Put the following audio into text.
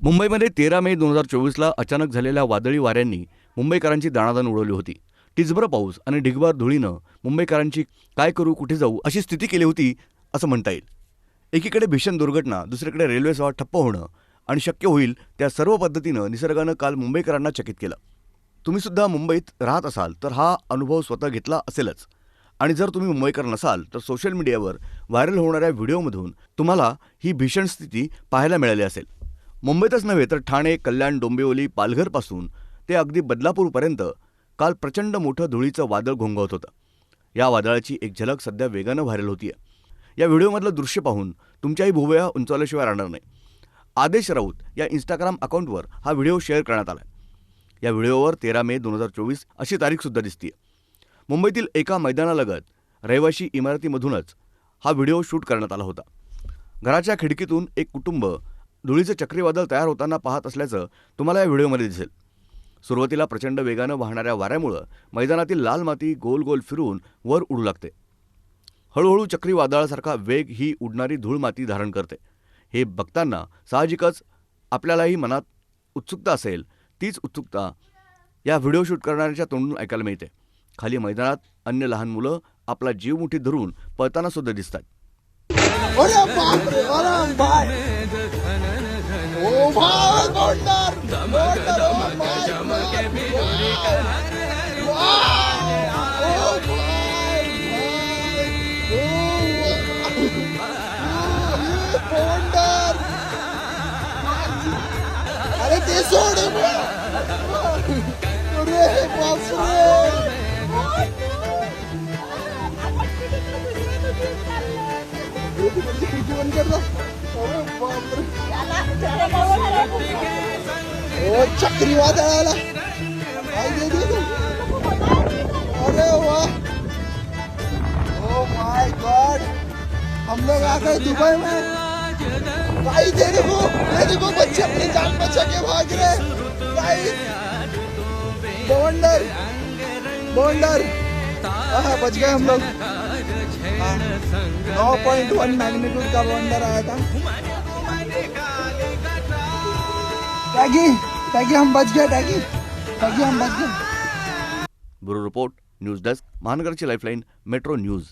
मुंबईमध्ये तेरा मे दोन हजार चोवीसला अचानक झालेल्या वादळी वाऱ्यांनी मुंबईकरांची दाणादाण उडवली होती. टिचभर पाऊस आणि ढिगबार धुळीनं मुंबईकरांची काय करू कुठे जाऊ अशी स्थिती केली होती असं म्हणता येईल. एकीकडे भीषण दुर्घटना दुसरीकडे रेल्वे सेवा ठप्प होणं आणि शक्य होईल त्या सर्व पद्धतीनं निसर्गानं काल मुंबईकरांना चकित केलं. तुम्ही सुद्धा मुंबईत राहत असाल तर हा अनुभव स्वतः घेतला असेलच. आणि जर तुम्ही मुंबईकर नसाल तर सोशल मीडियावर व्हायरल होणाऱ्या व्हिडिओमधून तुम्हाला ही भीषण स्थिती पाहायला मिळाली असेल. मुंबईतच नव्हे तर ठाणे कल्याण डोंबिवली पालघरपासून ते अगदी बदलापूरपर्यंत काल प्रचंड मोठं धुळीचं वादळ घोंघवत होतं. या वादळाची एक झलक सध्या वेगानं व्हायरल होतीये. या व्हिडिओमधलं दृश्य पाहून तुमच्याही भुवया उंचावल्याशिवाय राहणार नाही. आदेश राऊत या इंस्टाग्राम अकाउंटवर हा व्हिडिओ शेअर करण्यात आला या व्हिडिओवर तेरा मे दोन हजार चोवीस अशी तारीखसुद्धा दिसतीय. मुंबईतील एका मैदानालगत रहिवाशी इमारतीमधूनच हा व्हिडिओ शूट करण्यात आला होता. घराच्या खिडकीतून एक कुटुंब धुळीचं चक्रीवादळ तयार होताना पाहत असल्याचं तुम्हाला या व्हिडिओमध्ये दिसेल. सुरुवातीला प्रचंड वेगानं वाहणाऱ्या वाऱ्यामुळं मैदानातील लाल माती गोल गोल फिरून वर उडू लागते. हळूहळू चक्रीवादळासारखा वेग ही उडणारी धूळ माती धारण करते. हे बघताना साहजिकच आपल्यालाही मनात उत्सुकता असेल. तीच उत्सुकता या व्हिडिओ शूट करणाऱ्याच्या तोंडून ऐकायला मिळते. खाली मैदानात अन्य लहान मुलं आपला जीव मुठीत धरून पळताना सुद्धा दिसतात. अरे ते सोड अरे बापरे खिडकी बंद कर ओ चक्रीवादळ आला. अरे वाह ओ माय गॉड हम लोग आ गए दुबई में। भाई दे देखो, ये देखो, बच्चे अपनी जान बचा के भाग रहे भाई, बवंडर हाँ बच गए हम लोग। नौ पॉइंट वन मैग्नीट्यूड का बवंडर आया था। डैगी डैगी हम बच गए डैगी डैगी हम बच गए ब्युरो रिपोर्ट न्यूज डेस्क महानगरची लाईफलाईन मेट्रो न्यूज